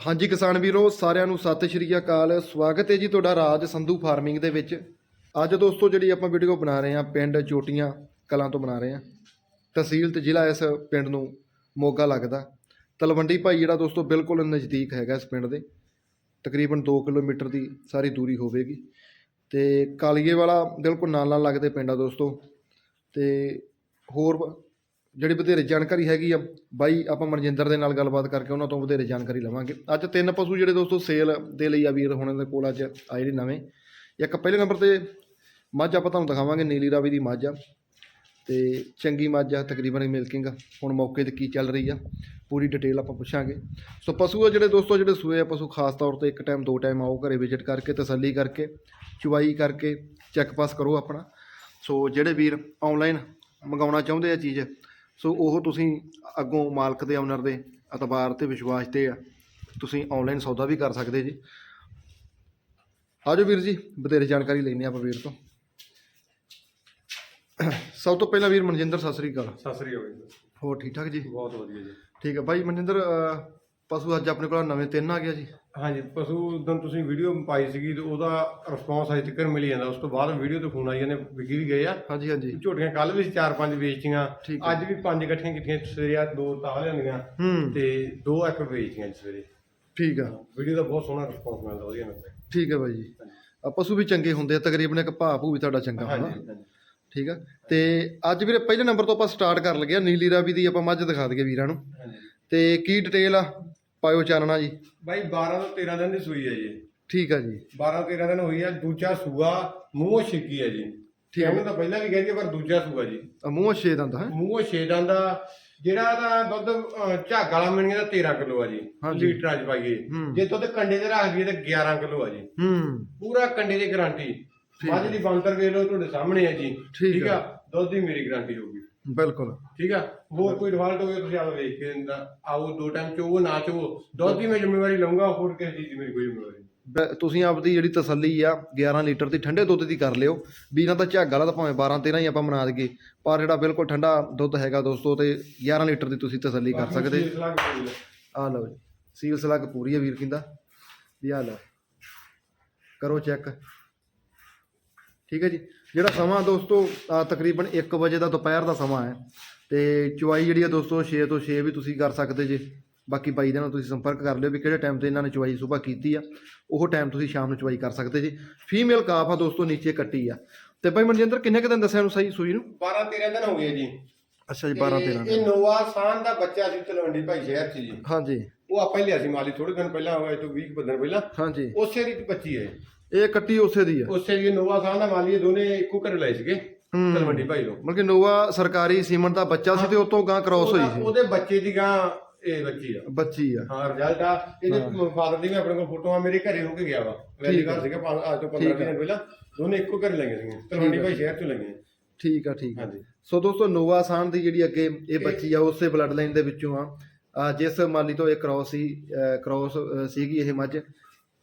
ਹਾਂਜੀ ਕਿਸਾਨ ਵੀਰੋ, ਸਾਰਿਆਂ ਨੂੰ ਸਤਿ ਸ਼੍ਰੀ ਅਕਾਲ। ਸਵਾਗਤ ਹੈ ਜੀ ਤੁਹਾਡਾ ਰਾਜ ਸੰਧੂ ਫਾਰਮਿੰਗ ਦੇ ਵਿੱਚ। ਅੱਜ ਦੋਸਤੋ ਜਿਹੜੀ ਆਪਾਂ ਵੀਡੀਓ ਬਣਾ ਰਹੇ ਹਾਂ, ਪਿੰਡ ਚੋਟੀਆਂ ਕਲਾਂ ਤੋਂ ਬਣਾ ਰਹੇ ਹਾਂ। ਤਹਿਸੀਲ ਤੇ ਜ਼ਿਲ੍ਹਾ ਇਸ ਪਿੰਡ ਨੂੰ ਮੋਗਾ ਲੱਗਦਾ। ਤਲਵੰਡੀ ਭਾਈ ਜਿਹੜਾ ਦੋਸਤੋ ਬਿਲਕੁਲ ਨਜ਼ਦੀਕ ਹੈਗਾ ਇਸ ਪਿੰਡ ਦੇ। ਤਕਰੀਬਨ 2 ਕਿਲੋਮੀਟਰ ਦੀ ਸਾਰੀ ਦੂਰੀ ਹੋਵੇਗੀ। ਤੇ ਕਾਲੀਏ ਵਾਲਾ ਬਿਲਕੁਲ ਨਾਲ ਨਾਲ ਲੱਗਦੇ ਪਿੰਡ ਆ ਦੋਸਤੋ। ਤੇ ਹੋਰ ਜਿਹੜੀ ਵਧੇਰੇ ਜਾਣਕਾਰੀ ਹੈਗੀ ਆ, ਬਾਈ ਆਪਾਂ ਮਨਜਿੰਦਰ ਦੇ ਨਾਲ ਗੱਲਬਾਤ ਕਰਕੇ ਉਹਨਾਂ ਤੋਂ ਵਧੇਰੇ ਜਾਣਕਾਰੀ ਲਵਾਂਗੇ। ਅੱਜ ਤਿੰਨ ਪਸ਼ੂ ਜਿਹੜੇ ਦੋਸਤੋ ਸੇਲ ਦੇ ਲਈ ਆ ਵੀਰ, ਹੁਣਾਂ ਦੇ ਕੋਲ ਅੱਜ ਆਏ ਨੇ ਨਵੇਂ। ਇੱਕ ਪਹਿਲੇ ਨੰਬਰ ਤੇ ਮੱਝ ਆਪਾਂ ਤੁਹਾਨੂੰ ਦਿਖਾਵਾਂਗੇ, ਨੀਲੀ ਰਾਵੀ ਦੀ ਮੱਝ ਆ। ਤੇ ਚੰਗੀ ਮੱਝ ਆ, ਤਕਰੀਬਨ ਮਿਲਕਿੰਗ ਹੁਣ ਮੌਕੇ ਤੇ ਕੀ ਚੱਲ ਰਹੀ ਆ, ਪੂਰੀ ਡਿਟੇਲ ਆਪਾਂ ਪੁੱਛਾਂਗੇ। ਸੋ ਪਸ਼ੂ ਆ ਜਿਹੜੇ ਦੋਸਤੋ, ਜਿਹੜੇ ਸੂਏ ਆ, ਪਸ਼ੂ ਖਾਸ ਤੌਰ ਤੇ ਇੱਕ ਟਾਈਮ ਦੋ ਟਾਈਮ ਆਓ, ਘਰੇ ਵਿਜ਼ਿਟ ਕਰਕੇ, ਤਸੱਲੀ ਕਰਕੇ ਚੁਵਾਈ ਕਰਕੇ ਚੈੱਕ ਪਾਸ ਕਰੋ ਆਪਣਾ। ਸੋ ਜਿਹੜੇ ਵੀਰ ਆਨਲਾਈਨ ਮੰਗਾਉਣਾ ਚਾਹੁੰਦੇ ਆ ਚੀਜ਼ ਸੋ ਉਹ ਤੁਸੀਂ ਅੱਗੋਂ ਮਾਲਕ ਦੇ ਓਨਰ ਦੇ ਅਤਬਾਰ ਤੇ ਵਿਸ਼ਵਾਸ ਤੇ ਆ। ਤੁਸੀਂ ਆਨਲਾਈਨ ਸੌਦਾ ਵੀ ਕਰ ਸਕਦੇ ਜੀ। ਆਜੋ ਵੀਰ ਜੀ ਬਥੇਰੇ ਜਾਣਕਾਰੀ ਲੈਣੀ ਆਪਾਂ ਵੀਰ ਤੋਂ। ਸਭ ਤੋਂ ਪਹਿਲਾਂ ਵੀਰ ਮਨਜਿੰਦਰ ਸਤਿ ਸ੍ਰੀ ਅਕਾਲ। ਸਤਿ ਸ੍ਰੀ ਅਕਾਲ ਜੀ। ਹੋਰ ਠੀਕ ਠਾਕ ਜੀ? ਬਹੁਤ ਵਧੀਆ ਜੀ। ਠੀਕ ਹੈ ਭਾਈ ਮਨਜਿੰਦਰ ਅਹ, ਪਸ਼ੂ ਅੱਜ ਆਪਣੇ ਕੋਲ ਨਵੇਂ ਤਿੰਨ ਆ ਗਿਆ ਜੀ। ਹਾਂਜੀ ਪਸ਼ੂ ਉਦੋਂ ਤੁਸੀਂ ਵੀਡੀਓ ਪਾਈ ਸੀਗੀ ਤੇ ਉਹਦਾ ਰਿਸਪੌਂਸ ਅਜੇ ਤੱਕ ਮਿਲੀ ਜਾਂਦਾ। ਉਸ ਤੋਂ ਬਾਅਦ ਵੀਡੀਓ ਤੇ ਫੋਨ ਆਈ ਜਾਂਦੇ ਵਿਕੀ ਵੀ ਗਏ ਆ। ਹਾਂਜੀ ਹਾਂਜੀ। ਝੋਟੀਆਂ ਕੱਲ ਵੀ ਚਾਰ ਪੰਜ ਵੇਚਤੀਆਂ। ਠੀਕ। ਅੱਜ ਵੀ ਪੰਜ ਇਕੱਠੀਆਂ ਕੀਤੀਆਂ ਸਵੇਰੇ ਆ ਦੋ ਤਾਂ ਲਿਆਂਦੀਆਂ ਤੇ ਦੋ ਇੱਕ ਵੇਚਤੀਆਂ ਸਵੇਰੇ। ਠੀਕ ਆ। ਵੀਡੀਓ ਦਾ ਬਹੁਤ ਸੋਹਣਾ ਰਿਸਪੌਂਸ ਮਿਲਦਾ ਵਧੀਆ ਮਿਲਦਾ ਠੀਕ ਹੈ ਭਾਈ ਜੀ। ਆ ਪਸ਼ੂ ਵੀ ਚੰਗੇ ਹੁੰਦੇ ਆ ਤਕਰੀਬਨ ਇੱਕ ਭਾਅ ਭੂ ਵੀ ਤੁਹਾਡਾ ਚੰਗਾ ਹੋਣਾ ਹਾਂਜੀ ਹਾਂਜੀ। ਠੀਕ ਆ। ਤੇ ਅੱਜ ਵੀਰੇ ਪਹਿਲੇ ਨੰਬਰ ਤੋਂ ਆਪਾਂ ਸਟਾਰਟ ਕਰ ਲਗੇ ਆ। ਨੀਲੀ ਰਾਵੀ ਦੀ ਆਪਾਂ ਮੱਝ ਦਿਖਾ ਦਈਏ ਵੀਰਾਂ ਨੂੰ। ਤੇ ਕੀ ਡਿਟੇਲ ਆ? ਪਾਇਓ ਚਾਨਣਾ ਜੀ। ਬਾਈ 12 ਤੋਂ 13 ਦਿਨ ਦੀ ਸੂਈ ਹੈ ਜੀ। ਠੀਕ ਆ ਜੀ। 12 13 ਦਿਨ ਹੋਈ ਆ ਦੂਜਾ ਸੂਆ ਮੂੰਹ ਛਿੱਕੀ ਹੈ ਜੀ। ਠੀਕ ਹੈ ਤਾਂ ਪਹਿਲਾਂ ਵੀ ਕਹਿੰਦੇ ਪਰ ਦੂਜਾ ਸੂਆ ਜੀ। ਆ ਮੂੰਹ ਛੇ ਦੰਦ ਹੈ ਮੂੰਹ ਛੇਦਾਂ ਦਾ ਜਿਹੜਾ ਦਾ ਦੁੱਧ ਝੱਗ ਵਾਲਾ ਮਿਲਣਗੇ ਤਾਂ 13 ਕਿਲੋ ਆ ਜੀ। ਲੀਟਰਾਂ ਚ ਪਾਈਏ। ਜੇ ਦੁੱਧ ਕੰਡੇ ਤੇ ਰੱਖ ਦਈਏ ਤਾਂ 11 ਕਿਲੋ ਆ ਜੀ। ਹੂੰ। ਪੂਰਾ ਕੰਡੇ ਦੀ ਗਾਰੰਟੀ। ਮੱਝ ਦੀ ਬੰਤਰ ਵੇਖ ਲਓ ਤੁਹਾਡੇ ਸਾਹਮਣੇ ਹੈ ਜੀ। ਠੀਕ ਆ? ਦੁੱਧ ਦੀ ਮੇਰੀ ਗਾਰੰਟੀ ਹੋਊਗੀ। ਬਿਲਕੁਲ। ਠੀਕ ਆ? ਹੋਰ ਕੋਈ ਡਿਫਾਲਟ ਹੋਵੇ ਤੁਸੀਂ ਆਪ ਵੇਖ ਕੇ ਦਿੰਦਾ। ਆਓ ਦੋ ਟਾਈਮ ਚੋਵੋ ਨਾ ਚੋਵੋ। ਦੁੱਧ ਦੀ ਮੈਂ ਜ਼ਿੰਮੇਵਾਰੀ ਲਵਾਂਗਾ ਹੋਰ ਕਿਸੇ ਚੀਜ਼ ਦੀ ਮੇਰੀ ਕੋਈ ਜ਼ਿੰਮੇਵਾਰੀ ਨਹੀਂ। ਬ- ਤੁਸੀਂ ਆਪਦੀ ਜਿਹੜੀ ਤਸੱਲੀ ਆ 11 ਲੀਟਰ ਦੀ ਠੰਡੇ ਦੁੱਧ ਦੀ ਕਰ ਲਿਓ। ਵੀ ਇਹਨਾਂ ਦਾ ਝੱਗ ਵਾਲਾ ਤਾਂ ਭਾਵੇਂ 12 13 ਹੀ ਆਪਾਂ ਬਣਾ ਦਈਏ। ਪਰ ਜਿਹੜਾ ਬਿਲਕੁਲ ਠੰਡਾ ਦੁੱਧ ਹੈਗਾ ਦੋਸਤੋ ਤੇ 11 ਲੀਟਰ ਦੀ ਤੁਸੀਂ ਤਸੱਲੀ ਕਰ ਸਕਦੇ। ਬਾਕੀ ਸਲਾਹ ਕੋਈ ਨਹੀਂ। ਆ ਲਓ ਜੀ ਸੀਲ ਸਲੱਗ ਪੂਰੀ ਹੈ ਵੀਰ ਕਹਿੰਦਾ। ਵੀ ਆ ਲਓ ਕਰੋ ਚੈੱਕ ਠੀਕ ਹੈ ਜੀ। ਜਿਹੜਾ ਸਮਾਂ ਦੋਸਤੋ ਤਕਰੀਬਨ 1 ਵਜੇ ਦਾ ਦੁਪਹਿਰ ਦਾ ਸਮਾਂ ਹੈ। ਤੇ ਚੁਆਈ ਜਿਹੜੀ ਆ ਦੋਸਤੋ 6 ਤੋਂ 6 ਵੀ ਤੁਸੀਂ ਕਰ ਸਕਦੇ ਜੇ। ਬਾਕੀ ਬਾਈ ਦੇ ਨਾਲ ਤੁਸੀਂ ਸੰਪਰਕ ਕਰ ਲਿਓ ਵੀ ਕਿਹੜੇ ਟਾਈਮ ਤੇ ਇਹਨਾਂ ਨੇ ਚੁਆਈ ਸਵੇਰ ਕੀਤੀ ਆ। ਉਹ ਟਾਈਮ ਤੁਸੀਂ ਸ਼ਾਮ ਨੂੰ ਚੁਆਈ ਕਰ ਸਕਦੇ ਜੀ। ਫੀਮੇਲ ਕਾਫ ਆ ਦੋਸਤੋ ਨੀਚੇ ਕੱਟੀ ਆ। ਤੇ ਬਾਈ ਮਨਜਿੰਦਰ ਕਿੰਨੇ ਕੁ ਦਿਨ ਦੱਸਿਆ ਨੂੰ ਸਹੀ ਸੂਈ ਨੂੰ? 12 13 ਦਿਨ ਹੋ ਗਏ ਜੀ। ਅੱਛਾ ਜੀ 12 13 ਤੇ ਇਹ ਨੋਵਾ ਸਾਨ ਦਾ ਬੱਚਾ ਸੀ ਤਲਵੰਡੀ ਭਾਈ ਸ਼ਹਿਰ ਚ ਜੀ। ਹਾਂਜੀ। ਉਹ ਆਪਾਂ ਹੀ ਲਿਆ ਸੀ ਮਾਲੀ ਥੋੜੇ ਦਿਨ ਪਹਿਲਾਂ ਹੋਇਆ ਤੋਂ 20 ਕੁ ਦਿਨ ਪਹਿਲਾਂ। ਹਾਂਜੀ। ਉਸੇ ਦੀ ਬੱਚੀ ਹੈ। ਇਹ ਕੱਟੀ ਉਸੇ ਦੀ ਆ। ਉਸੇ ਦੀ ਨੋਵਾ ਸਾਨ ਦਾ ਮਾਲੀ ਦੋਨੇ ਇੱਕੋ ਘਰੇ ਲਏ ਸੀਗੇ। ਹੂੰ। ਤਲਵੰਡੀ ਭਾਈ ਤੋਂ ਮਤਲਬ ਕਿ ਨੋਵਾ ਸਰਕਾਰੀ ਸੀਮਨ ਦਾ ਬੱਚਾ ਸੀ ਤੇ ਉਤੋਂ ਗਾਂ ਕ੍ਰਾਸ ਹੋਈ ਸੀ। ਉਹਦੇ ਬੱਚੇ ਦੀ ਗਾਂ ਇਹ ਬੱਚੀ ਆ। ਬੱਚੀ ਆ। ਹਾਂ ਰਿਜ਼ਲਟ ਆ। ਇਹਦੇ ਫਾਦਰ ਦੀ ਵੀ ਆਪਣੇ ਕੋਲ ਫੋਟੋਆਂ ਮੇਰੇ ਘਰੇ ਹੋ ਕੇ ਗਿਆ ਵਾ। ਵੈਲੀ ਘਰ ਸੀਗਾ ਅੱਜ ਤੋਂ 15 ਦਿਨ ਪਹਿਲਾਂ। ਦੋਨੇ ਇੱਕੋ ਘਰੇ ਲਈਆਂ ਸੀਗੀਆਂ ਤਲਵੰਡੀ ਭਾਈ ਸ਼ਹਿਰ ਚੋਂ ਲਈਆਂ ਠੀਕ ਆ ਠੀਕ ਆ। ਸੋ ਦੋਸਤੋ ਨੋਵਾ ਸਾਨ ਦੀ ਜਿਹੜੀ ਅੱਗੇ ਇਹ ਬੱਚੀ ਆ ਉਸੇ ਬਲੱਡ ਲਾਈਨ ਦੇ ਵਿੱਚੋਂ ਆ। ਜਿਸ ਮਾਲੀ ਤੋਂ ਇਹ ਕ੍ਰਾਸ ਸੀ ਕ੍ਰਾਸ ਸੀਗੀ ਇਹ ਮੱਝ।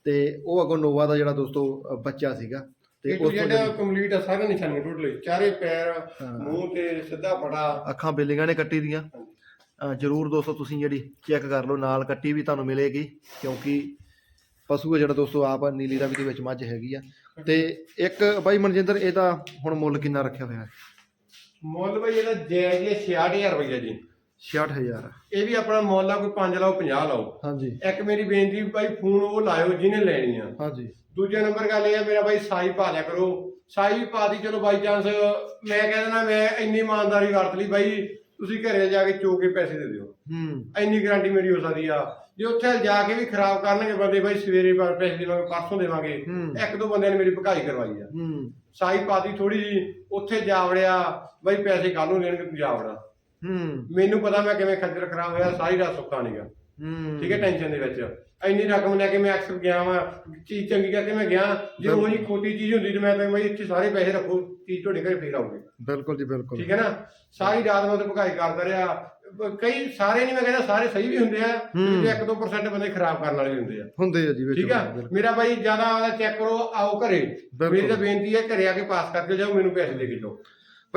ਤੇ ਉਹ ਅੱਗੋਂ ਨੋਵਾ ਦਾ ਜਿਹੜਾ ਦੋਸਤੋ ਬੱਚਾ ਸੀਗਾ। ਤੇ ਉਸ ਤੋਂ ਜਿਹੜਾ ਕੰਪਲੀਟ ਆ ਸਾਰੇ ਨਿਸ਼ਾਨੇ ਟੋਟਲ। ਚਾਰੇ ਪੈਰ ਮੂੰਹ ਤੇ ਸਿੱਧਾ ਫੜਾ ਅੱਖਾਂ ਬਿਲਿੰਗਾਂ ਨੇ ਕੱਟੀ ਦੀਆਂ। ਅ, ਜਰੂਰ ਦੋਸਤੋ ਤੁਸੀਂ ਜਿਹੜੀ ਚੈੱਕ ਕਰ ਲਓ ਨਾਲ ਕੱਟੀ ਵੀ ਤੁਹਾਨੂੰ ਮਿਲੇਗੀ ਕਿਉਂਕਿ ਪਸ਼ੂ ਹੈ ਜਿਹੜਾ ਦੋਸਤੋ ਆਪ ਨੀਲੀ ਰਾਵੀ ਦੇ ਵਿੱਚ ਮੱਝ ਹੈਗੀ ਆ। ਤੇ ਇੱਕ ਬਾਈ ਮਨਜਿੰਦਰ ਇਹਦਾ ਹੁਣ ਮੁੱਲ ਕਿੰਨਾ ਰੱਖਿਆ ਹੋਇਆ ਹੈ? ਮੁੱਲ ਬਈ ਇਹਦਾ ਜਾਇਜ਼ ਹੈ 66000 ਰੁਪਏ ਜੀ। 66000 ਇਹ ਵੀ ਆਪਣਾ ਮੁੱਲ ਆ ਕੋਈ 5 ਲਾਓ 50 ਲਾਓ। ਹਾਂਜੀ। ਇੱਕ ਮੇਰੀ ਬੇਨਤੀ ਵੀ ਭਾਈ ਫੋਨ ਉਹ ਲਾਇਓ ਜਿਹਨੇ ਲੈਣੀ ਆ। ਹਾਂਜੀ। ਦੂਜਾ ਨੰਬਰ ਗੱਲ ਇਹ ਆ ਮੇਰਾ ਬਾਈ ਸਾਈ ਪਾ ਲਿਆ ਕਰੋ। ਸਾਈ ਪਾ ਦੀ ਚਲੋ ਬਾਈ ਚਾਂਸ ਮੈਂ ਕਹਿ ਦੇਣਾ ਮੈਂ ਇੰਨੀ ਇਮਾਨਦਾਰੀ ਵਰਤ ਲਈ ਬਾਈ ਤੁਸੀਂ ਘਰੇ ਜਾ ਕੇ ਚੋ ਕੇ ਪੈਸੇ ਦੇ ਦਿਓ। ਹੂੰ। ਇੰਨੀ ਗਾਰੰਟੀ ਮੇਰੀ ਹੋ ਸਕਦੀ ਆ। ਜੇ ਉੱਥੇ ਜਾ ਕੇ ਵੀ ਖਰਾਬ ਕਰਨਗੇ ਬੰਦੇ ਬਾਈ ਸਵੇਰੇ ਪਰ ਪੈਸੇ ਦੇਵਾਂਗੇ ਪਰਸੋਂ ਦੇਵਾਂਗੇ। ਇੱਕ ਦੋ ਬੰਦਿਆਂ ਨੇ ਮੇਰੀ ਭਕਾਈ ਕਰਵਾਈ ਆ। ਹੂੰ। ਸਾਈ ਪਾਤੀ ਥੋੜੀ ਜੀ ਉੱਥੇ ਜਾ ਵੜਿਆ ਬਾਈ ਪੈਸੇ ਕੱਲ ਨੂੰ ਦੇਣਗੇ ਤੂੰ ਜਾ ਵੜਾ ਹੂੰ। ਮੈਨੂੰ ਪਤਾ ਮੈਂ ਕਿਵੇਂ ਖੱਜਲ ਖਰਾਬ ਹੋਇਆ ਸਾਰੀ ਰਾਤ ਸੁੱਤਾ ਨਹੀਂਗਾ ਹੂੰ। ਠੀਕ ਹੈ ਟੈਨਸ਼ਨ ਦੇ ਵਿੱਚ। ਇੰਨੀ ਰਕਮ ਲੈ ਕੇ ਮੈਂ ਅਕਸਰ ਗਿਆ ਵਾਂ ਚੀਜ਼ ਚੰਗੀ ਕਰਕੇ ਮੈਂ ਗਿਆ ਜੇ ਉਹ ਜੀ ਖੋਟੀ ਚੀਜ਼ ਹੁੰਦੀ ਤੇ ਮੈਂ ਤਾਂ ਬਈ ਇੱਥੇ ਸਾਰੇ ਪੈਸੇ ਰੱਖੋ ਚੀਜ਼ ਤੁਹਾਡੇ ਘਰੇ ਫੇਰ ਆਊਗੀ। ਬਿਲਕੁਲ ਜੀ ਬਿਲਕੁਲ। ਠੀਕ ਹੈ ਨਾ? ਸਾਰੀ ਰਾਤ ਮੈਂ ਤੇ ਭਗਾਈ ਕਰਦਾ ਰਿਹਾ। ਕਈ ਸਾਰੇ ਨਹੀਂ ਮੈਂ ਕਹਿੰਦਾ ਸਾਰੇ ਸਹੀ ਵੀ ਹੁੰਦੇ ਆ। ਤੇ 1-2% ਬੰਦੇ ਖਰਾਬ ਕਰਨ ਵਾਲੇ ਵੀ ਹੁੰਦੇ ਆ। ਹੁੰਦੇ ਆ ਜੀ ਵਿੱਚ ਠੀਕ ਆ। ਮੇਰਾ ਬਾਈ ਜ਼ਿਆਦਾ ਚੈੱਕ ਕਰੋ ਆਓ ਘਰੇ। ਮੇਰੀ ਤਾਂ ਬੇਨਤੀ ਹੈ ਘਰੇ ਆ ਕੇ ਪਾਸ ਕਰਕੇ ਜਾਓ ਮੈਨੂੰ ਪੈਸੇ ਦੇ ਕੇ ਜਾਓ।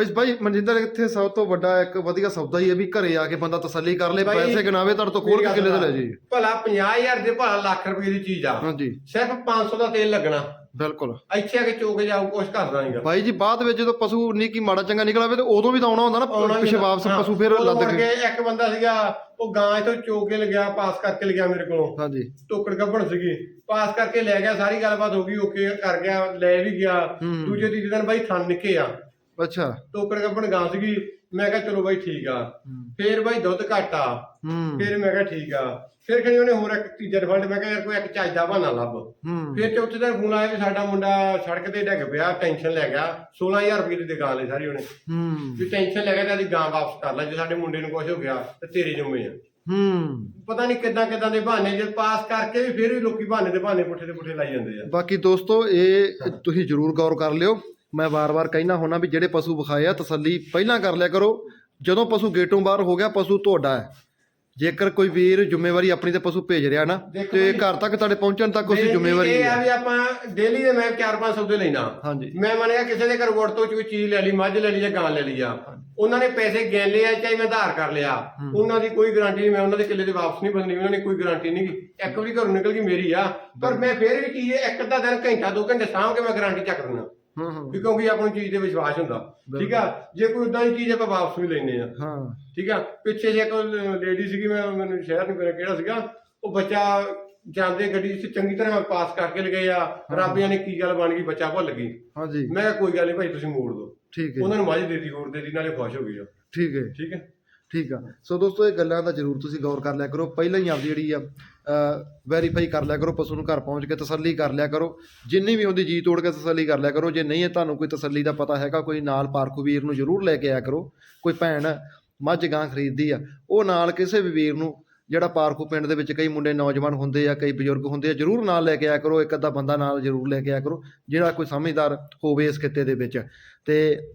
ਬਈ ਭਾਈ ਮਨਜਿੰਦਰ ਇੱਥੇ ਸਭ ਤੋਂ ਵੱਡਾ ਇੱਕ ਵਧੀਆ ਸੌਦਾ ਹੀ ਹੈ ਵੀ ਘਰੇ ਆ ਕੇ ਬੰਦਾ ਤਸੱਲੀ ਕਰ ਲੇ ਬਾਈ, ਪੈਸੇ ਗਿਣਾਵੇ ਤੁਹਾਡੇ ਤੋਂ ਖੋਲ ਕੇ ਕਿੱਲੇ ਤੇ ਲੈ ਜੀ ਭਲਾ 50000 ਦੇ ਭਲਾ ਲੱਖ ਰੁਪਏ ਦੀ ਚੀਜ਼ ਆ। ਹਾਂਜੀ। ਸਿਰਫ 500 ਦਾ ਤੇਲ ਲੱਗਣਾ। ਬਿਲਕੁਲ। ਇੱਥੇ ਆ ਕੇ ਚੋਕ ਜਾਊ ਕੁਛ ਕਰਦਾ ਨਹੀਂਗਾ ਭਾਈ ਜੀ ਬਾਅਦ ਵਿੱਚ ਜਦੋਂ ਪਸ਼ੂ ਉਨੀ ਕੀ ਮਾੜਾ ਚੰਗਾ ਨਿਕਲ ਆਵੇ ਤੇ ਉਦੋਂ ਵੀ ਤਾਂ ਆਉਣਾ ਹੁੰਦਾ ਨਾ ਪਿੱਛੇ ਵਾਪਸ ਪਸ਼ੂ ਫਿਰ ਲੱਦ ਕੇ। ਕੇ ਇੱਕ ਬੰਦਾ ਸੀਗਾ ਉਹ ਗਾਂ ਇਥੋਂ ਚੋਕ ਕੇ ਲਗਿਆ ਪਾਸ ਕਰਕੇ ਲਗਿਆ ਮੇਰੇ ਕੋਲੋਂ। ਹਾਂਜੀ। ਟੋਕੜ ਗੱਭਣ ਸੀਗੀ। ਪਾਸ ਕਰਕੇ ਲੈ ਗਿਆ ਸਾਰੀ ਗੱਲਬਾਤ ਹੋ ਗਈ ਓਕੇ ਕਰ ਗਿਆ ਲੈ ਵੀ ਗਿਆ। ਹੂੰ। ਦੂਜੇ ਤੀਜੇ ਦਿਨ ਬਾਈ ਥਣ ਨਿੱਕੇ ਆ। ਅੱਛਾ। ਟੋਕੜ ਗੱਭਣ ਗਾਂ ਸੀਗੀ ਮੈਂ ਕਿਹਾ ਚਲੋ ਬਾਈ ਠੀਕ ਆ। ਹੂੰ। ਫੇਰ ਬਾਈ ਦੁੱਧ ਘੱਟ ਆ। ਹੂੰ। ਫਿਰ ਮੈਂ ਕਿਹਾ ਠੀਕ ਆ। ਫਿਰ ਕਹਿੰਦੇ ਉਹਨੇ ਹੋਰ ਇੱਕ ਤੀਜਾ ਰਿਫੰਡ ਮੈਂ ਕਿਹਾ ਯਾਰ ਕੋਈ ਇੱਕ ਚੱਜ ਦਾ ਬਹਾਨਾ ਲੱਭ। ਹੂੰ। ਫਿਰ ਚੌਥੇ ਦਿਨ ਫੋਨ ਆਇਆ ਵੀ ਸਾਡਾ ਮੁੰਡਾ ਸੜਕ ਤੇ ਡਿੱਗ ਪਿਆ ਟੈਨਸ਼ਨ ਲੈ ਗਿਆ। 16000 ਰੁਪਏ ਦੀ ਦੁਕਾਨ ਲਈ ਸਾਰੀ ਉਹਨੇ। ਹੂੰ। ਵੀ ਟੈਨਸ਼ਨ ਲੈ ਗਿਆ ਤੇ ਆਦੀ ਗਾਂ ਵਾਪਸ ਕਰ ਲੈ ਜੇ ਸਾਡੇ ਮੁੰਡੇ ਨੂੰ ਕੁਝ ਹੋ ਗਿਆ ਤੇ ਤੇਰੇ ਜੁੰਮੇ ਆ। ਹੂੰ। ਪਤਾ ਨਹੀਂ ਕਿੱਦਾਂ ਕਿੱਦਾਂ ਦੇ ਬਹਾਨੇ ਜੇ ਪਾਸ ਕਰਕੇ ਵੀ ਫਿਰ ਵੀ ਲੋਕੀ ਬਹਾਨੇ ਦੇ ਬਹਾਨੇ ਪੁੱਠੇ ਦੇ ਪੁੱਠੇ ਲਾਈ ਜਾਂਦੇ ਆ। ਬਾਕੀ ਦੋਸਤੋ ਇਹ ਤੁਸੀਂ ਜਰੂਰ ਗੌਰ ਕਰ ਲਿਓ। ਮੈਂ ਵਾਰ-ਵਾਰ ਕਹਿਣਾ ਹੁੰਦਾ ਵੀ ਜਿਹੜੇ ਪਸ਼ੂ ਵਿਖਾਏ ਆ ਤਸੱਲੀ ਪਹਿਲਾਂ ਕਰ ਲਿਆ ਕਰੋ। ਜਦੋਂ ਪਸ਼ੂ ਗੇਟੋਂ ਬਾਹਰ ਹੋ ਗਿਆ ਪਸ਼ੂ ਤੁਹਾਡਾ ਹੈ। ਜੇਕਰ ਕੋਈ ਵੀਰ ਜ਼ਿੰਮੇਵਾਰੀ ਆਪਣੀ ਤੇ ਪਸ਼ੂ ਭੇਜ ਰਿਹਾ ਨਾ ਤੇ ਘਰ ਤੱਕ ਤੁਹਾਡੇ ਪਹੁੰਚਣ ਤੱਕ ਉਸਦੀ ਜ਼ਿੰਮੇਵਾਰੀ ਇਹ ਆ ਵੀ ਆਪਾਂ ਡੇਲੀ ਦੇ ਮੈਂ 4-5 ਸੌਦੇ ਲੈਣਾ ਹਾਂਜੀ। ਮੈਂ ਮੰਨਿਆ ਕਿਸੇ ਦੇ ਘਰ ਵੋਟ ਤੋਂ ਕੋਈ ਚੀਜ਼ ਲੈ ਲਈ ਮੱਝ ਲੈ ਲਈ ਜਾਂ ਗਾਂ ਲੈ ਲਈ ਆ। ਉਹਨਾਂ ਨੇ ਪੈਸੇ ਗਿਣ ਲਏ ਆ ਚਾਹੇ ਮੈਂ ਆਧਾਰ ਕਰ ਲਿਆ। ਉਹਨਾਂ ਦੀ ਕੋਈ ਗਾਰੰਟੀ ਨਹੀਂ ਮੈਂ ਉਹਨਾਂ ਦੇ ਕਿੱਲੇ ਦੇ ਵਾਪਸ ਨਹੀਂ ਬੰਦਣੀ ਉਹਨਾਂ ਨੇ ਕੋਈ ਗਾਰੰਟੀ ਨਹੀਂ। ਇੱਕ ਵਾਰੀ ਘਰੋਂ ਨਿਕਲ ਗਈ ਮੇਰੀ ਆ ਪਰ ਮੈਂ ਫੇਰ ਵੀ ਚੀਜ਼ ਇੱਕ ਅੱਧਾ ਦਿਨ ਘੰਟਾ ਦੋ ਘੰਟੇ ਸਾਂਭ ਕੇ ਮੈਂ ਗਾਰੰਟੀ ਚੱਕ ਦਿੰਦਾ। ਹੂੰ ਹੂੰ। ਵੀ ਕਿਉਂਕਿ ਆਪਣੀ ਚੀਜ਼ ਤੇ ਵਿਸ਼ਵਾਸ ਹੁੰਦਾ। ਠੀਕ ਆ? ਜੇ ਕੋਈ ਉਦਾਂ ਦੀ ਚੀਜ਼ ਆਪਾਂ ਵਾਪਸ ਵੀ ਲੈਨੇ ਆ। ਹਾਂ। ਠੀਕ ਆ? ਪਿੱਛੇ ਜੇ ਇੱਕ ਲੇਡੀ ਸੀਗੀ ਮੈਂ ਮੈਨੂੰ ਸ਼ਹਿਰ ਨਹੀਂ ਪਤਾ ਕਿਹੜਾ ਸੀਗਾ ਉਹ ਬੱਚਾ ਜਾਂਦੇ ਗੱਡੀ 'ਚ ਚੰਗੀ ਤਰ੍ਹਾਂ ਪਾਸ ਕਰਕੇ ਲਗਏ ਆ। ਰੱਬਿਆਂ ਨੇ ਕੀ ਗੱਲ ਬਣ ਗਈ ਬੱਚਾ ਭੁੱਲ ਗਈ। ਹਾਂਜੀ। ਮੈਂ ਕਿਹਾ ਕੋਈ ਗੱਲ ਨਹੀਂ ਭਾਈ ਤੁਸੀਂ ਮੋੜ ਦਿਓ। ਠੀਕ ਹੈ। ਉਹਨਾਂ ਨੂੰ ਮੱਝ ਦੇਤੀ ਹੋਰ ਦੇਤੀ ਨਾਲੇ ਖੁਸ਼ ਹੋ ਗਈ ਆ ਠੀਕ ਹੈ। ਠੀਕ ਹੈ? ਠੀਕ ਆ। ਸੋ ਦੋਸਤੋ, ਇਹ ਗੱਲਾਂ ਦਾ ਜਰੂਰ ਤੁਸੀਂ ਗੌਰ ਕਰ ਲਿਆ ਕਰੋ। ਪਹਿਲਾਂ ਹੀ ਆਪਦੀ ਜਿਹੜੀ ਆ ਵੈਰੀਫਾਈ ਕਰ ਲਿਆ ਕਰੋ, ਪਸ਼ੂ ਨੂੰ ਘਰ ਪਹੁੰਚ ਕੇ ਤਸੱਲੀ ਕਰ ਲਿਆ ਕਰੋ। ਜਿੰਨੀ ਵੀ ਹੁੰਦੀ ਜੀ ਤੋੜ ਕੇ ਤਸੱਲੀ ਕਰ ਲਿਆ ਕਰੋ। ਜੇ ਨਹੀਂ ਹੈ, ਤੁਹਾਨੂੰ ਕੋਈ ਤਸੱਲੀ ਦਾ ਪਤਾ ਹੈਗਾ, ਕੋਈ ਨਾਲ ਪਾਰਖੂ ਵੀਰ ਨੂੰ ਜਰੂਰ ਲੈ ਕੇ ਆਇਆ ਕਰੋ। ਕੋਈ ਭੈਣ ਮੱਝ ਗਾਂ ਖਰੀਦਦੀ ਆ, ਉਹ ਨਾਲ ਕਿਸੇ ਵੀ ਵੀਰ ਨੂੰ ਜਿਹੜਾ ਪਾਰਖੂ ਪਿੰਡ ਦੇ ਵਿੱਚ ਕਈ ਮੁੰਡੇ ਨੌਜਵਾਨ ਹੁੰਦੇ ਆ, ਕਈ ਬਜ਼ੁਰਗ ਹੁੰਦੇ ਆ, ਜਰੂਰ ਨਾਲ ਲੈ ਕੇ ਆਇਆ ਕਰੋ, ਇੱਕ ਅੱਧਾ ਬੰਦਾ ਨਾਲ ਜਰੂਰ ਲੈ ਕੇ ਆਇਆ ਕਰੋ, ਜਿਹੜਾ ਕੋਈ ਸਮਝਦਾਰ ਹੋਵੇ ਇਸ ਖਿੱਤੇ ਦੇ ਵਿੱਚ। ਤੇ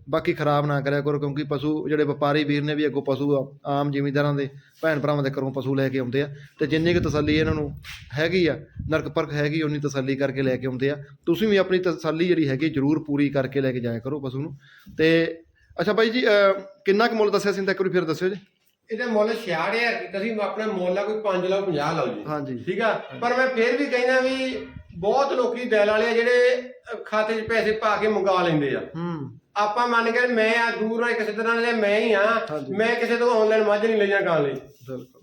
ਬਾਕੀ ਖਰਾਬ ਨਾ ਕਰਿਆ ਕਰੋ, ਕਿਉਂਕਿ ਪਸ਼ੂ, ਜਿਹੜੇ ਵਪਾਰੀ ਵੀਰ ਨੇ ਵੀ ਅੱਗੋਂ ਪਸ਼ੂ ਆਮ ਜ਼ਿਮੀਂਦਾਰਾਂ ਦੇ ਭੈਣ ਭਰਾਵਾਂ ਦੇ ਘਰੋਂ ਪਸ਼ੂ ਲੈ ਕੇ ਆਉਂਦੇ ਆ। ਤੇ ਜਿੰਨੀ ਕੁ ਤਸੱਲੀ ਇਹਨਾਂ ਨੂੰ ਹੈਗੀ ਆ, ਨਰਕ ਪਰਖ ਹੈਗੀ ਉਨੀ ਤਸੱਲੀ ਕਰਕੇ ਲੈ ਕੇ ਆਉਂਦੇ ਆ। ਤੁਸੀਂ ਵੀ ਆਪਣੀ ਤਸੱਲੀ ਜਿਹੜੀ ਹੈਗੀ, ਜਰੂਰ ਪੂਰੀ ਕਰਕੇ ਲੈ ਕੇ ਜਾਇਆ ਕਰੋ ਪਸ਼ੂ ਨੂੰ। ਤੇ, ਅੱਛਾ ਬਾਈ ਜੀ ਕਿੰਨਾ ਕੁ ਮੁੱਲ ਦੱਸਿਆ ਸੀ? ਤਾਂ ਇੱਕ ਵਾਰੀ ਫਿਰ ਦੱਸਿਓ ਜੀ। ਇਹਦੇ ਮੁੱਲ 66000 ਕੀਤਾ ਸੀ ਆਪਣਾ ਮੁੱਲ ਆ ਕੋਈ 5 ਲਓ 50 ਲਓ ਜੀ। ਹਾਂਜੀ। ਠੀਕ ਆ? ਪਰ ਮੈਂ ਫੇਰ ਵੀ ਕਹਿੰਦਾ ਵੀ ਬਹੁਤ ਲੋਕੀ ਦਿਲ ਵਾਲੇ ਆ ਜਿਹੜੇ ਖਾਤੇ 'ਚ ਪੈਸੇ ਪਾ ਕੇ ਮੰਗਾ ਲੈਂਦੇ ਆ। ਹੂੰ। ਆਪਾਂ ਮੰਨ ਕੇ ਮੈਂ ਆ ਦੂਰ ਆ ਕਿਸੇ ਤਰ੍ਹਾਂ ਦੇ ਮੈਂ ਹੀ ਆ। ਮੈਂ ਕਿਸੇ ਤੋਂ ਆਨਲਾਈਨ ਮੱਝ ਨਹੀਂ ਲਈਆਂ ਗਾਂ ਲਈ।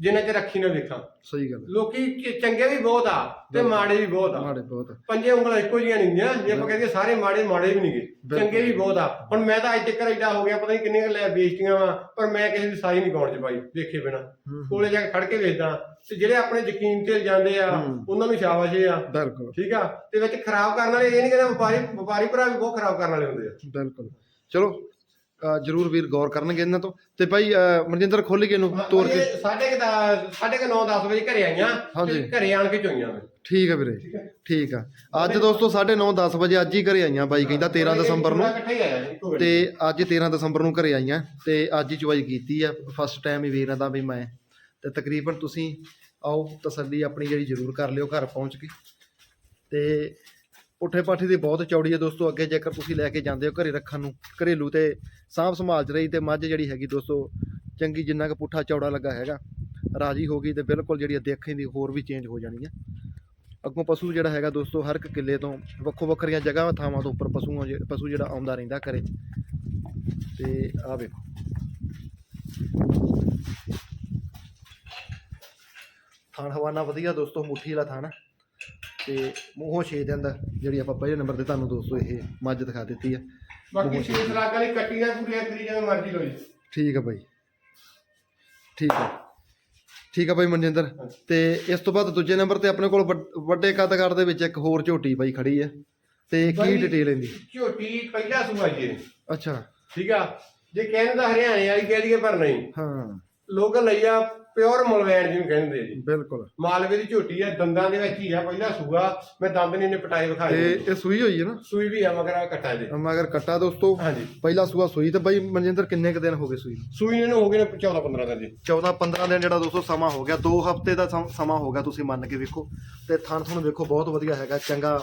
ਜਿੰਨਾ ਚ ਰੱਖੀ ਨਾ ਵੇਖਾਂ। ਸਹੀ ਗੱਲ ਲੋਕੀ ਚ- ਚੰਗੇ ਵੀ ਬਹੁਤ ਆ ਤੇ ਮਾੜੇ ਵੀ ਬਹੁਤ। ਆ। ਮਾੜੇ ਬਹੁਤ ਪੰਜੇ ਉਂਗਲਾਂ ਇੱਕੋ ਜੀਆਂ ਨਹੀਂ ਹੁੰਦੀਆਂ। ਜੇ ਆਪਾਂ ਕਹਿੰਦੇ ਸਾਰੇ ਮਾੜੇ ਮਾੜੇ ਵੀ ਨਹੀਂਗੇ। ਬਿਲਕੁਲ। ਚੰਗੇ ਵੀ ਬਹੁਤ ਆ। ਹੁਣ ਮੈਂ ਤਾਂ ਅੱਜ ਤੱਕ ਏਡਾ ਹੋ ਗਿਆ ਪਤਾ ਨਹੀਂ ਕਿੰਨੀਆਂ ਲੈ ਬੇਇੱਜ਼ਤੀਆਂ ਵਾ ਪਰ ਮੈਂ ਕਿਸੇ ਦੀ ਸਾਈ ਨਹੀਂ ਪਾਉਣ ਚ ਬਾਈ ਦੇਖੇ ਬਿਨਾ। ਹੂੰ ਕੋਲੇ ਜਾ ਕੇ ਖੜ ਕੇ ਵੇਚਦਾ ਤੇ ਜਿਹੜੇ ਆਪਣੇ ਯਕੀਨ ਤੇ ਜਾਂਦੇ ਆ ਹੂੰ। ਉਹਨਾਂ ਨੂੰ ਸ਼ਾਬਾਸ਼ ਆ। ਬਿਲਕੁਲ। ਠੀਕ ਆ? ਤੇ ਵਿੱਚ ਖਰਾਬ ਕਰਨ ਵਾਲੇ ਇਹ ਨਹੀਂ ਕਹਿੰਦਾ ਵਪਾਰੀ ਵਪਾਰੀ ਭਰਾ ਵੀ ਬਹੁਤ ਖਰਾਬ ਕਰਨ ਵਾਲੇ ਹੁੰਦੇ ਆ। ਬਿਲਕੁਲ। ਚਲੋ ਜਰੂਰ ਵੀਰ ਗੌਰ ਕਰਨਗੇ ਇਹਨਾਂ ਤੋਂ। ਤੇ ਭਾਈ ਮਨਜਿੰਦਰ ਖੋਲ ਕੇ ਇਹਨੂੰ ਤੋਰ ਕੇ। ਸਾਢੇ ਕੁ ਸਾਢੇ ਕੁ 9 10 ਵਜੇ ਘਰੇ ਆਈਆਂ। ਤੇ ਘਰੇ ਆਣ ਕੇ ਚੋਈਆਂ ਠੀਕ ਹੈ ਵੀਰੇ। ਠੀਕ ਆ। ਅੱਜ ਦੋਸਤੋ 9:30 10 ਵਜੇ ਅੱਜ ਹੀ ਘਰੇ ਆਈਆਂ ਬਾਈ ਕਹਿੰਦਾ 13 ਦਸੰਬਰ ਨੂੰ। ਤੇ ਅੱਜ 13 ਦਸੰਬਰ ਨੂੰ ਘਰੇ ਆਈਆਂ ਤੇ ਅੱਜ ਹੀ ਚੁਵਾਈ ਕੀਤੀ ਆ। ਫਸਟ ਟਾਈਮ ਹੀ ਵੀਰਾਂ ਦਾ ਵੀ ਮੈਂ। ਤੇ ਤਕਰੀਬਨ ਤੁਸੀਂ ਆਓ ਤਸੱਲੀ ਆਪਣੀ ਜਿਹੜੀ ਜ਼ਰੂਰ ਕਰ ਲਿਓ ਘਰ ਪਹੁੰਚ ਕੇ। ਤੇ ਪੁੱਠੇ ਪਾਠੀ ਦੀ ਬਹੁਤ ਚੌੜੀ ਹੈ ਦੋਸਤੋ। ਅੱਗੇ ਜੇਕਰ ਤੁਸੀਂ ਲੈ ਕੇ ਜਾਂਦੇ ਹੋ ਘਰੇ ਰੱਖਣ ਨੂੰ, ਘਰੇਲੂ ਤੇ ਸਾਂਭ ਸੰਭਾਲ ਚ ਰਹੀ ਤੇ ਮੱਝ ਜਿਹੜੀ ਹੈਗੀ ਦੋਸਤੋ, ਚੰਗੀ ਜਿੰਨਾ ਕੁ ਪੁੱਠਾ ਚੌੜਾ ਲੱਗਾ ਹੈਗਾ, ਰਾਜੀ ਹੋ ਗਈ ਤੇ ਬਿਲਕੁਲ ਜਿਹੜੀ ਦੇਖਣ ਦੀ ਹੋਰ ਵੀ ਚੇਂਜ ਹੋ ਜਾਣੀ ਹੈ। ਅੱਗੋਂ ਪਸ਼ੂ ਜਿਹੜਾ ਹੈਗਾ ਦੋਸਤੋ, ਹਰ ਇੱਕ ਕਿੱਲੇ ਤੋਂ ਵੱਖੋ ਵੱਖਰੀਆਂ ਜਗ੍ਹਾ ਥਾਵਾਂ ਤੋਂ ਉੱਪਰ ਪਸ਼ੂਆਂ ਪਸ਼ੂ ਜਿਹੜਾ ਆਉਂਦਾ ਰਹਿੰਦਾ ਘਰੇ। ਤੇ ਆ ਵੇਖੋ। ਥਾਣ ਹਵਾਨਾ ਵਧੀਆ ਦੋਸਤੋ, ਮੁੱਠੀ ਵਾਲਾ ਥਾਣ ਤੇ ਮੂੰਹੋਂ ਛੇ ਦਿਨ ਦਾ ਜਿਹੜੀ ਆਪਾਂ ਪਹਿਲੇ ਨੰਬਰ ਤੇ ਤੁਹਾਨੂੰ ਦੋਸਤੋ ਇਹ ਮੱਝ ਦਿਖਾ ਦਿੱਤੀ ਆ। ਬਾਕੀ ਛੇ ਸਲਾਕਾਂ ਲਈ ਕੱਟੀਆਂ ਪੂਰੀਆਂ ਕਰੀ ਜਿਵੇਂ ਮਰਜ਼ੀ ਲੋਈ ਠੀਕ ਆ ਬਾਈ। ਠੀਕ ਆ। ਠੀਕ ਆ ਬਾਈ ਮਨਜਿੰਦਰ। ਤੇ ਇਸ ਤੋਂ ਬਾਅਦ ਦੂਜੇ ਨੰਬਰ ਤੇ ਆਪਣੇ ਕੋਲ ਵੱਡ- ਕਦਕਾਰ ਦੇ ਵਿੱਚ ਇੱਕ ਹੋਰ ਝੋਟੀ ਬਾਈ ਖੜੀ ਹੈ ਤੇ ਕੀ ਡਿਟੇਲ ਇਹਦੀ? ਝੋਟੀ ਪਹਿਲਾ ਸੂਆ ਜੀ। ਅੱਛਾ। ਠੀਕ ਆ। ਜੇ ਕਹਿੰਦੇ ਹਰਿਆਣੇ ਵਾਲੀ ਕਹਿ ਦਈਏ ਪਰ ਨਹੀਂ। ਹਾਂ। ਲੋਕ ਲਈ ਆ ਪਿਓਰ ਮਲਵੈਣ ਜਿਹਨੂੰ ਕਹਿੰਦੇ ਜੀ ਬਿਲਕੁਲ। ਮਾਲਵੇ ਦੀ ਝੋਟੀ ਆ ਦੰਦਾਂ ਦੇ ਵਿੱਚ ਹੀ ਆ ਪਹਿਲਾ ਸੂਆ ਮੈਂ ਦੰਦ ਨਹੀਂ ਨੇ ਪਟਾਈ ਤੇ ਵਿਖਾਏ ਇਹ ਸੂਈ ਹੋਈ ਹੈ ਨਾ? ਸੂਈ ਵੀ ਆ ਮਗਰ ਆ ਕੱਟਾ ਦੇ ਮਗਰ ਕੱਟਾ ਦੋਸਤੋ ਹਾਂਜੀ। ਪਹਿਲਾ ਸੂਆ ਸੂਈ ਤੇ ਬਾਈ ਮਨਜਿੰਦਰ ਕਿੰਨੇ ਕ ਦਿਨ ਹੋ ਗਏ ਸੂਈ ਨੂੰ? ਸੂਈ ਨੂੰ ਹੋ ਗਏ ਨੇ 14 15 ਦਿਨ ਜੀ। 14 15 ਦਿਨ ਜਿਹੜਾ ਦੋਸਤੋ ਸਮਾਂ ਹੋ ਗਿਆ 2 ਹਫ਼ਤੇ ਦਾ ਸਮ- ਸਮਾਂ ਹੋ ਗਿਆ ਤੁਸੀਂ ਮੰਨ ਕੇ ਵੇਖੋ। ਤੇ ਥਣ ਤੁਹਾਨੂੰ ਵੇਖੋ ਬਹੁਤ ਵਧੀਆ ਹੈਗਾ ਚੰਗਾ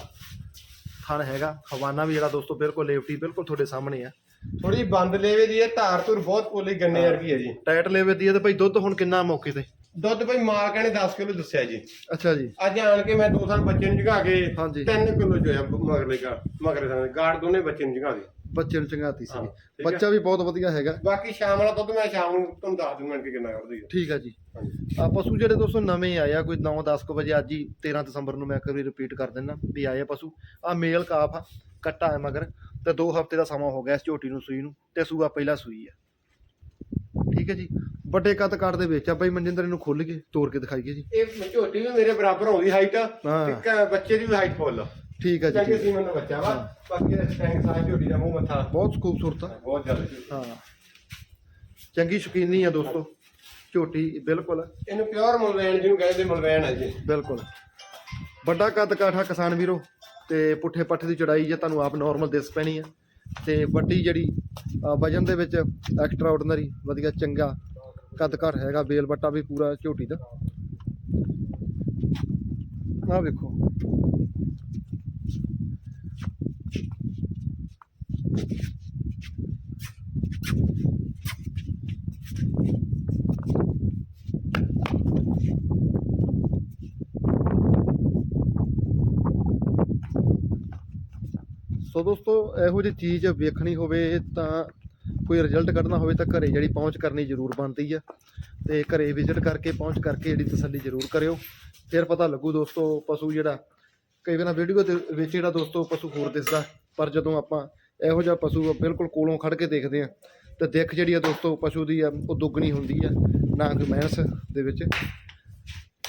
ਥਣ ਹੈਗਾ। ਹਵਾਨਾ ਵੀ ਜਿਹੜਾ ਦੋਸਤੋ ਬਿਲਕੁਲ ਲੇਵਟੀ ਬਿਲਕੁਲ ਤੁਹਾਡੇ ਸਾਹਮਣੇ ਆ। ਥੋੜੀ ਬੰਦ ਲੇਵੇ ਦੀ ਹੈ ਧਾਰ ਧੁਰ ਬਹੁਤ ਪੋਲੀ ਗੰਨੇ ਵਰਗੀ ਹੈ ਜੀ। ਟਾਈਟ ਲੈਵੇ ਦੀ ਹੈ ਤੇ ਭਾਈ ਦੁੱਧ ਹੁਣ ਕਿੰਨਾ ਮੌਕੇ ਤੇ? ਦੁੱਧ ਭਾਈ ਮਾਲਕ ਨੇ 10 ਕਿਲੋ ਦੱਸਿਆ ਜੀ। ਅੱਛਾ ਜੀ। ਅੱਜ ਆਣ ਕੇ ਮੈਂ ਦੋ ਸਾਲ ਬੱਚੇ ਨੂੰ ਜਗਾ ਕੇ ਹਾਂਜੀ। 3 ਕਿਲੋ ਚੋਇਆ ਮਗਰਲੇ ਗਾੜ ਮਗਰੇ ਦਾ ਗਾੜ ਦੋਨੇ ਬੱਚੇ ਨੂੰ ਜਗਾ ਦੇ ਬੱਚੇ ਨੂੰ ਚੰਗਾਤੀ ਹਾਂ, ਸੀ ਠੀਕ ਹੈ। ਬੱਚਾ ਵੀ ਬਹੁਤ ਵਧੀਆ ਹੈਗਾ। ਬਾਕੀ ਸ਼ਾਮ ਵਾਲਾ ਦੁੱਧ ਮੈਂ ਸ਼ਾਮ ਨੂੰ ਤੁਹਾਨੂੰ ਦੱਸ ਦੂੰਗਾ ਕਿ ਕਿੰਨਾ ਕੱਢਦੀ ਹੈ ਠੀਕ ਆ ਜੀ। ਹਾਂਜੀ। ਆ ਪਸ਼ੂ ਜਿਹੜੇ ਦੋਸਤੋ ਨਵੇਂ ਆਏ ਆ ਕੋਈ 9-10 ਕੁ ਵਜੇ ਅੱਜ ਹੀ 13 ਦਸੰਬਰ ਨੂੰ ਮੈਂ ਇੱਕ ਵਾਰੀ ਰਿਪੀਟ ਕਰ ਦਿੰਦਾ ਵੀ ਆਏ ਆ ਪਸ਼ੂ। ਆ ਮੇਲ ਕਾਫ ਆ ਕੱਟਾ ਹੈ ਮਗਰ। ਤੇ 2 ਹਫ਼ਤੇ ਦਾ ਸਮਾਂ ਹੋ ਗਿਆ ਇਸ ਝੋਟੀ ਨੂੰ ਸੂਈ ਨੂੰ ਤੇ ਸੂਆ ਪਹਿਲਾਂ ਸੂਈ ਆ। ਠੀਕ ਹੈ ਜੀ? ਵੱਡੇ ਕੱਦ ਕਾਟ ਦੇ ਵਿੱਚ ਆ ਬਈ ਮਨਜਿੰਦਰ ਇਹਨੂੰ ਖੋਲ ਕੇ ਤੋੜ ਕੇ ਦਿਖਾਈਏ ਜੀ। ਇਹ ਝੋਟੀ ਵੀ ਮੇਰੇ ਬਰਾਬਰ ਆਉਂਦੀ ਹਾਈਟ ਹਾਂ। ਇੱਕ ਬੱਚੇ ਦੀ ਵੀ ਹਾਈਟ ਫੁੱਲ। ਠੀਕ ਆ ਜੀ ਠੀਕ। ਸੀਮਨ ਦਾ ਬੱਚਾ ਵਾ। ਬਾਕੀ ਸਟੈਂਗ ਸਾਹ ਝੋਟੀ ਦਾ ਮੂੰਹ ਮੱਥਾ। ਬਹੁਤ ਖੂਬਸੂਰਤ ਆ। ਬਹੁਤ ਜ਼ਿਆਦਾ। ਹਾਂ। ਚੰਗੀ ਸ਼ੌਕੀਨੀ ਆ ਦੋਸਤੋ। ਝੋਟੀ ਬਿਲਕੁਲ। ਇਹਨੂੰ ਪਿਓਰ ਮਲਵੈਣ ਜਿਹਨੂੰ ਕਹਿੰਦੇ ਮਲਵੈਣ ਹੈ ਜੀ। ਬਿਲਕੁਲ। ਵੱਡਾ ਕੱਦ ਕਾਠਾ ਕਿਸਾਨ ਵੀਰੋ। ਤੇ ਪੁੱਠੇ ਪੱਠੇ ਦੀ ਚੜਾਈ ਜੇ ਤੁਹਾਨੂੰ ਆਪ ਨਾਰਮਲ ਦਿਸ ਪੈਣੀ ਹੈ ਤੇ ਵੱਡੀ ਜਿਹੜੀ ਵਜਨ ਦੇ ਵਿੱਚ ਐਕਸਟਰਾ ਆਰਡੀਨਰੀ ਵਧੀਆ, ਚੰਗਾ ਕੱਦ ਘਰ ਹੈਗਾ, ਬੇਲ ਬੱਟਾ ਵੀ ਪੂਰਾ ਝੋਟੀ ਦਾ। ਆਹ ਵੇਖੋ। ਸੋ ਦੋਸਤੋ, ਇਹੋ ਜਿਹੀ ਚੀਜ਼ ਵੇਖਣੀ ਹੋਵੇ ਤਾਂ ਕੋਈ ਰਿਜ਼ਲਟ ਕੱਢਣਾ ਹੋਵੇ ਤਾਂ ਘਰੇ ਜਿਹੜੀ ਪਹੁੰਚ ਕਰਨੀ ਜ਼ਰੂਰ ਬਣਦੀ ਆ। ਤੇ ਘਰੇ ਵਿਜ਼ਿਟ ਕਰਕੇ, ਪਹੁੰਚ ਕਰਕੇ ਜਿਹੜੀ ਤਸੱਲੀ ਜ਼ਰੂਰ ਕਰਿਓ। ਫਿਰ ਪਤਾ ਲੱਗੂ ਦੋਸਤੋ, ਪਸ਼ੂ ਜਿਹੜਾ, ਕਈ ਵਾਰ ਵੀਡੀਓ ਦੇ ਵਿੱਚ ਜਿਹੜਾ ਦੋਸਤੋ ਪਸ਼ੂ ਹੋਰ ਦਿਸਦਾ, ਪਰ ਜਦੋਂ ਆਪਾਂ ਇਹੋ ਜਿਹਾ ਪਸ਼ੂ ਬਿਲਕੁਲ ਕੋਲੋਂ ਖੜ ਕੇ ਦੇਖਦੇ ਆ, ਤੇ ਦਿੱਖ ਜਿਹੜੀ ਆ ਦੋਸਤੋ ਪਸ਼ੂ ਦੀ ਆ, ਉਹ ਦੁੱਗਣੀ ਹੁੰਦੀ ਆ, ਨਾ ਕਿ ਮਹਿਸ ਦੇ ਵਿੱਚ।